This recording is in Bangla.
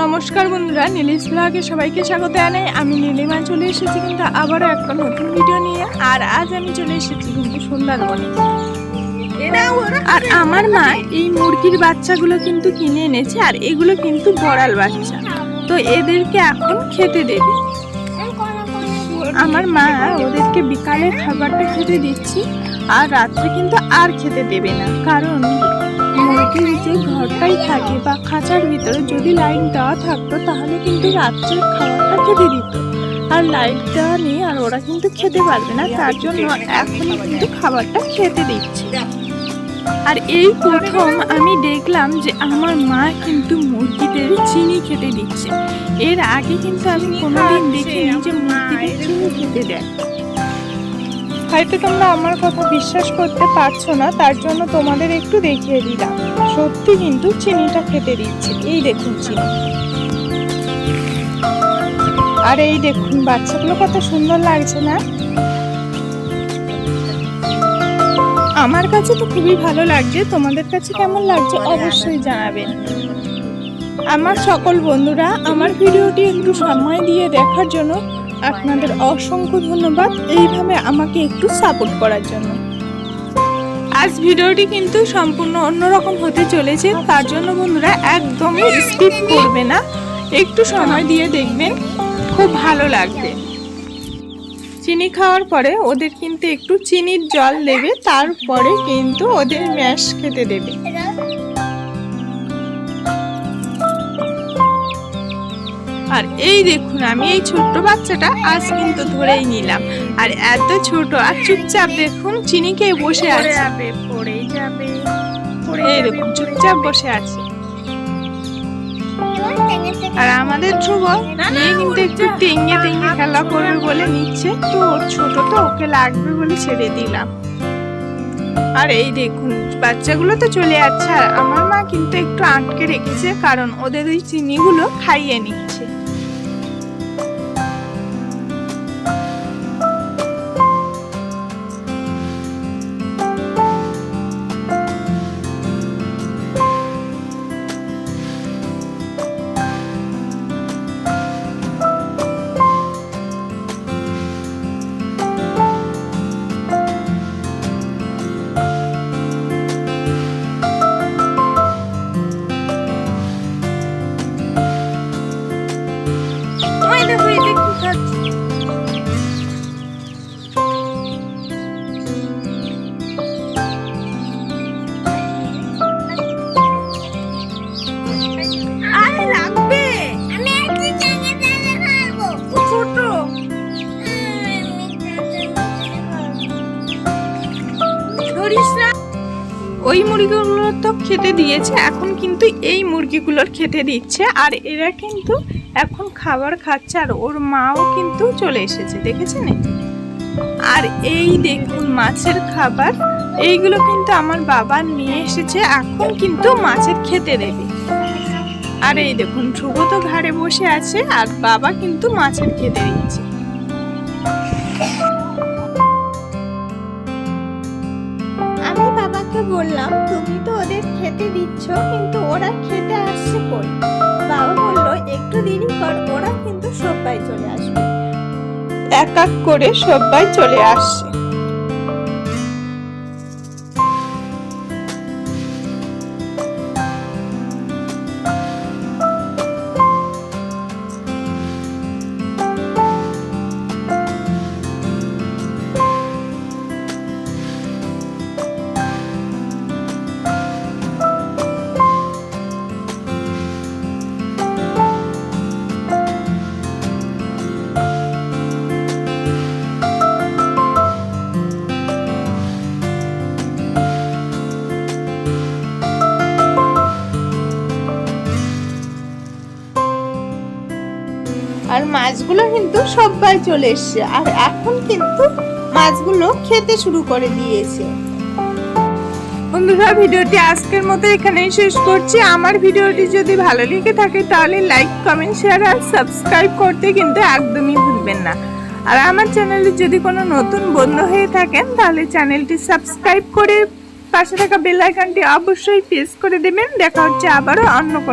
নমস্কার বন্ধুরা, নীলিশ ব্লগে সবাইকে স্বাগত জানাই। আমি নীলিমা, চলে এসেছি কিন্তু আবারও একটা নতুন ভিডিও নিয়ে। আর আজ আমি চলে এসেছি কিন্তু সুন্দরবনে। আর আমার মা এই মুরগির বাচ্চাগুলো কিন্তু কিনে এনেছে, আর এগুলো কিন্তু বড়াল বাচ্চা। তো এদেরকে এখন খেতে দেবে। আমার মা ওদেরকে বিকালে খাবারটা খেতে দিচ্ছি, আর রাত্রে কিন্তু আর খেতে দেবে না। কারণ মুরগির যে ঘরটাই থাকে বা খাঁচার ভিতরে যদি লাইট দেওয়া থাকতো, তাহলে কিন্তু রাত্রে খাবারটা খেতে দিত। আর লাইট দেওয়া নেই, আর ওরা কিন্তু খেতে পারবে না, তার জন্য এখনই কিন্তু খাবারটা খেতে দিচ্ছে। আর এই প্রথম আমি দেখলাম যে আমার মা কিন্তু মুরগিদের চিনি খেতে দিচ্ছে। এর আগে কিন্তু আমি কোনোদিন দেখিনি যে মুরগিদের চিনি খেতে দেয়। হয়তো তোমরা আমার কথা বিশ্বাস করতে পারছ না, তার জন্য তোমাদের একটু দেখিয়ে দিলাম। সত্যি কিন্তু চিনিটা খেতে দিচ্ছে। এই দেখুন চিনি। আর এই দেখুন, বাচ্চাগুলো কত সুন্দর লাগছে না? আমার কাছে তো খুবই ভালো লাগছে। তোমাদের কাছে কেমন লাগছে অবশ্যই জানাবেন। আমার সকল বন্ধুরা, আমার ভিডিওটি একটু সময় দিয়ে দেখার জন্য আপনাদের অসংখ্য ধন্যবাদ এইভাবে আমাকে একটু সাপোর্ট করার জন্য। আজ ভিডিওটি কিন্তু সম্পূর্ণ অন্যরকম হতে চলেছে, তার জন্য বন্ধুরা একদমই স্কিপ করবে না। একটু সময় দিয়ে দেখবেন, খুব ভালো লাগবে। চিনি খাওয়ার পরে ওদের কিন্তু একটু চিনির জল দেবে, তারপরে কিন্তু ওদের ম্যাশ খেতে দেবে। আর এই দেখুন আমি এই ছোট্ট বাচ্চাটা আজ কিন্তু ধরেই নিলাম। আর এত ছোট আর চুপচাপ দেখুন চিনি খেয়ে বসে আছে। পড়েই যাবে এই দেখুন চুপচাপ বসে আছে। আর আমাদের ধ্রুব নিয়ে কিন্তু একটু টেঙ্গে টেঙ্গে খেলা করবে বলে নিচ্ছে। তো ওর ছোট তো ওকে লাগবে বলে ছেড়ে দিলাম। আর এই দেখুন বাচ্চাগুলো তো চলে যাচ্ছে। আর আমার মা কিন্তু একটু আটকে রেখেছে কারণ ওদের ওই চিনিগুলো খাইয়ে নিচ্ছে। ওই মুরগিগুলো তো খেতে দিয়েছে এখন কিন্তু এই মুরগিগুলোর খেতে দিচ্ছে আর এরা কিন্তু এখন খাবার খাচ্ছে আর ওর মাও কিন্তু চলে এসেছে, দেখেছেন? আর এই দেখুন মাছের খাবার, এইগুলো কিন্তু আমার বাবা নিয়ে এসেছে, এখন কিন্তু মাছের খেতে দেবে। আর এই দেখুন, ধ্রুব তো ঘাড়ে বসে আছে আর বাবা কিন্তু মাছের খেতে দিচ্ছে। আমি বাবাকে বললাম, তুমি তো ওদের খেতে দিচ্ছ, কিন্তু ওরা খেতে আসছে এক করে সবাই চলে আসছে। আর মাছগুলো কিন্তু সবাই চলে এসছে। আর এখন কিন্তু মাছগুলো খেতে শুরু করে দিয়েছে। বন্ধুরা, ভিডিওটি আজকের মতো এখানেই শেষ করছি। আমার ভিডিওটি যদি ভালো লেগে থাকে তাহলে লাইক কমেন্ট শেয়ার আর সাবস্ক্রাইব করতে কিন্তু একদমই ভুলবেন না। আর আমার চ্যানেলে যদি কোনো নতুন বন্ধু হয়ে থাকেন, তাহলে চ্যানেলটি সাবস্ক্রাইব করে পাশে থাকা বেল আইকনটি অবশ্যই প্রেস করে দেবেন। দেখা হচ্ছে আবারও অন্য কোনো